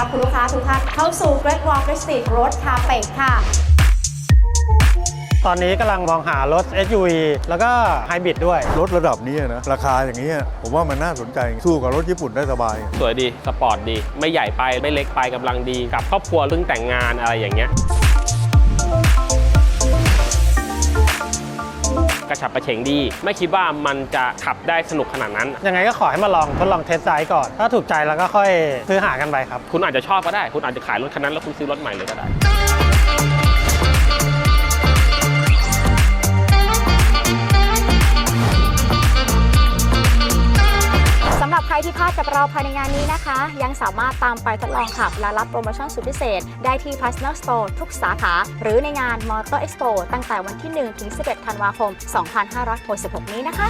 รับคุณลูกค้าทุกท่านเข้าสู่ Great Wall Prestige Road Carpet ค่ะ ตอนนี้กำลังมองหารถ SUV แล้วก็ไฮบริดด้วย รถระดับนี้นะราคาอย่างนี้ยผมว่ามันน่าสนใจ สู้กับรถญี่ปุ่นได้สบาย สวยดี สปอร์ตดี ไม่ใหญ่ไป ไม่เล็กไปกำลังดี กับครอบครัวเรื่องแต่งงานอะไรอย่างเงี้ย กระฉับกระเฉงดี ไม่คิดว่ามันจะขับได้สนุกขนาดนั้น ยังไงก็ขอให้มาลองทดลองเทสไซด์ก่อน ถ้าถูกใจแล้วก็ค่อยซื้อหากันไปครับ คุณอาจจะชอบก็ได้ คุณอาจจะขายรถคันนั้นแล้วคุณซื้อรถใหม่เลยก็ได้ บใครที่พลาดกับเราภายในงานนี้นะคะ ยังสามารถตามไปทดลองขับและรับโปรโมชั่นสุดพิเศษ ได้ที่ Partner Store ทุกสาขา หรือในงาน Motor Expo ตั้งแต่วันที่ 1 ถึง 11 ธันวาคม 2566 นี้นะคะ